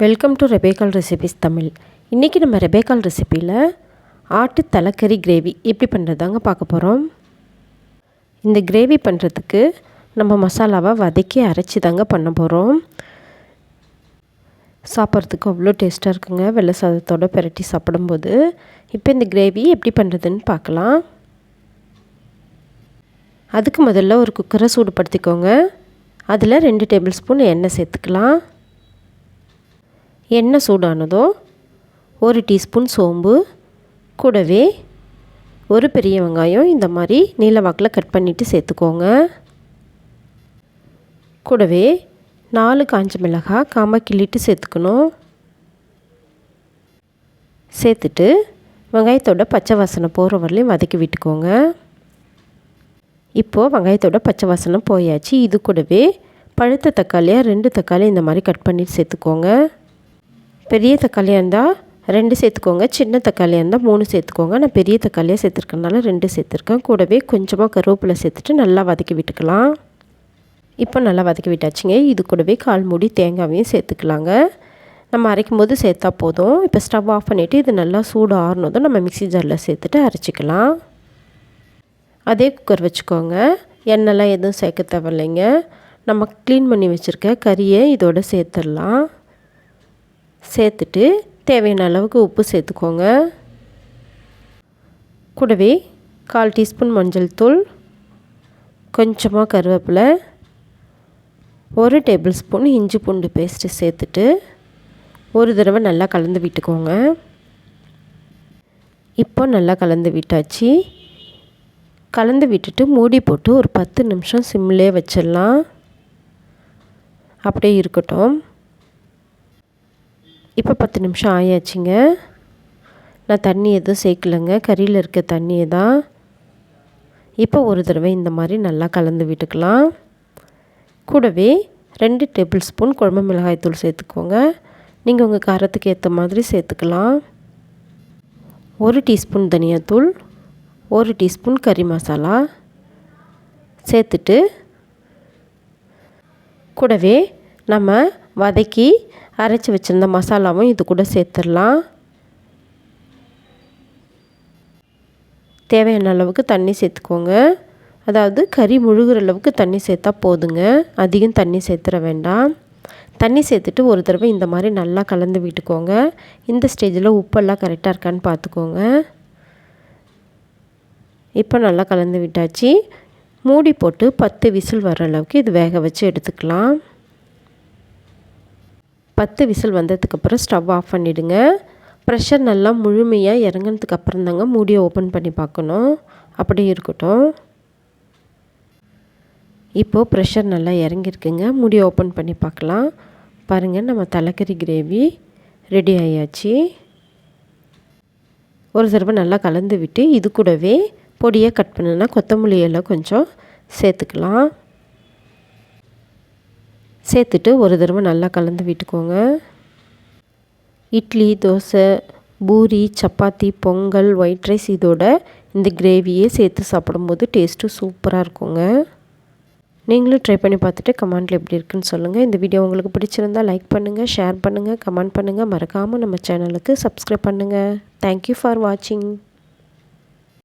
Welcome to ரெபேக்கால் recipes Tamil இன்றைக்கி நம்ம ரெபேக்கால் ரெசிப்பியில் ஆட்டு தலைக்கறி கிரேவி எப்படி பண்ணுறதாங்க பார்க்க போகிறோம் இந்த கிரேவி பண்ணுறதுக்கு நம்ம மசாலாவை வதக்கி அரைச்சி தாங்க பண்ண போகிறோம் சாப்பிட்றதுக்கு அவ்வளோ டேஸ்ட்டாக இருக்குங்க. வெள்ளை சாதத்தோடு பெரட்டி சாப்பிடும்போது. இப்போ இந்த கிரேவி எப்படி பண்ணுறதுன்னு பார்க்கலாம். அதுக்கு முதல்ல ஒரு குக்கரை சூடுபடுத்திக்கோங்க. அதில் ரெண்டு டேபிள் ஸ்பூன் எண்ணெய் சேர்த்துக்கலாம். எண்ணெய் சூடானதோ ஒரு டீஸ்பூன் சோம்பு கூடவே ஒரு பெரிய வெங்காயம் இந்த மாதிரி நீளவாக்கில் கட் பண்ணிவிட்டு சேர்த்துக்கோங்க. கூடவே நாலு காஞ்ச மிளகாய் காம கிள்ளிட்டு சேர்த்துக்கணும். சேர்த்துட்டு வெங்காயத்தோட பச்சை வாசனை போகிற வரலையும் வதக்கி விட்டுக்கோங்க. இப்போது வெங்காயத்தோட பச்சை வாசனை போயாச்சு. இது கூடவே பழுத்த தக்காளியாக ரெண்டு தக்காளி இந்த மாதிரி கட் பண்ணிட்டு சேர்த்துக்கோங்க. பெரிய தக்காளியாக இருந்தால் ரெண்டு சேர்த்துக்கோங்க சின்ன தக்காளியாக இருந்தால் மூணு சேர்த்துக்கோங்க. நான் பெரிய தக்காளியாக சேர்த்துருக்கனால ரெண்டு சேர்த்துருக்கேன். கூடவே கொஞ்சமாக கருவேப்பிலை சேர்த்துட்டு நல்லா வதக்கி விட்டுக்கலாம். இப்போ நல்லா வதக்கி விட்டாச்சுங்க. இது கூடவே கால் மூடி தேங்காவையும் சேர்த்துக்கலாங்க. நம்ம அரைக்கும் போது சேர்த்தா போதும். இப்போ ஸ்டவ் ஆஃப் பண்ணிவிட்டு இது நல்லா சூடு ஆறுனதும் நம்ம மிக்சி ஜாரில் சேர்த்துட்டு அரைச்சிக்கலாம். அதே குக்கர் வச்சுக்கோங்க. எண்ணெய்லாம் எதுவும் சேர்க்க தேவையில்லைங்க. நம்ம க்ளீன் பண்ணி வச்சுருக்க கறியை இதோடு சேர்த்துடலாம். சேர்த்துட்டு தேவையான அளவுக்கு உப்பு சேர்த்துக்கோங்க. கூடவே கால் டீஸ்பூன் மஞ்சள் தூள் கொஞ்சமாக கருவேப்பிலை ஒரு டேபிள் ஸ்பூன் இஞ்சி பூண்டு பேஸ்ட்டு சேர்த்துட்டு ஒரு தடவை நல்லா கலந்து விட்டுக்கோங்க. இப்போ நல்லா கலந்து விட்டாச்சு. கலந்து விட்டுட்டு மூடி போட்டு ஒரு பத்து நிமிஷம் சிம்லேயே வச்சிடலாம். அப்படியே இருக்கட்டும். இப்போ பத்து நிமிஷம் ஆயாச்சுங்க. நான் தண்ணி எதுவும் சேர்க்கலைங்க. கறியில் இருக்க தண்ணியை தான் இப்போ ஒரு தடவை இந்த மாதிரி நல்லா கலந்து விட்டுக்கலாம். கூடவே ரெண்டு டேபிள் ஸ்பூன் குழம்பு மிளகாய் தூள் சேர்த்துக்கோங்க. நீங்கள் உங்கள் காரத்துக்கு ஏற்ற மாதிரி சேர்த்துக்கலாம். ஒரு டீஸ்பூன் தனியாத்தூள் ஒரு டீஸ்பூன் கறி மசாலா சேர்த்துட்டு கூடவே நம்ம வதக்கி அரைச்சி வச்சுருந்த மசாலாவும் இது கூட சேர்த்துடலாம். தேவையான அளவுக்கு தண்ணி சேர்த்துக்கோங்க. அதாவது கறி முழுகிற அளவுக்கு தண்ணி சேர்த்தா போதுங்க. அதிகம் தண்ணி சேர்த்துற வேண்டாம். தண்ணி சேர்த்துட்டு ஒரு தடவை இந்த மாதிரி நல்லா கலந்து விட்டுக்கோங்க. இந்த ஸ்டேஜில் உப்பெல்லாம் கரெக்டாக இருக்கான்னு பார்த்துக்கோங்க இப்போ நல்லா கலந்து விட்டாச்சு. மூடி போட்டு பத்து விசில் வர அளவுக்கு இது வேக வச்சு எடுத்துக்கலாம். பத்து விசில் வந்ததுக்கப்புறம் ஸ்டவ் ஆஃப் பண்ணிவிடுங்க ப்ரெஷர் நல்லா முழுமையாக இறங்கினதுக்கு அப்புறம் தாங்க மூடியை ஓப்பன் பண்ணி பார்க்கணும். அப்படி இருக்கட்டும். இப்போது ப்ரெஷர் நல்லா இறங்கியிருக்குங்க. மூடியை ஓப்பன் பண்ணி பார்க்கலாம். பாருங்கள் நம்ம தலைக்கறி கிரேவி ரெடி ஆயாச்சு. ஒரு தடவை நல்லா கலந்து விட்டு இது கூடவே பொடியாக கட் பண்ணுன்னா கொத்தமல்லி எல்லாம் கொஞ்சம் சேர்த்துக்கலாம். சேர்த்துட்டு ஒரு தடவை நல்லா கலந்து விட்டுக்கோங்க. இட்லி தோசை பூரி சப்பாத்தி பொங்கல் ஒயிட் ரைஸ் இதோட இந்த கிரேவியே சேர்த்து சாப்பிடும்போது டேஸ்ட்டும் சூப்பராக இருக்குங்க. நீங்களும் ட்ரை பண்ணி பார்த்துட்டு கமெண்ட்டில் எப்படி இருக்குன்னு சொல்லுங்கள் இந்த வீடியோ உங்களுக்கு பிடிச்சிருந்தால் லைக் பண்ணுங்கள் ஷேர் பண்ணுங்கள் கமெண்ட் பண்ணுங்கள் மறக்காமல் நம்ம சேனலுக்கு சப்ஸ்கிரைப் பண்ணுங்கள் தேங்க்யூ ஃபார் வாட்சிங்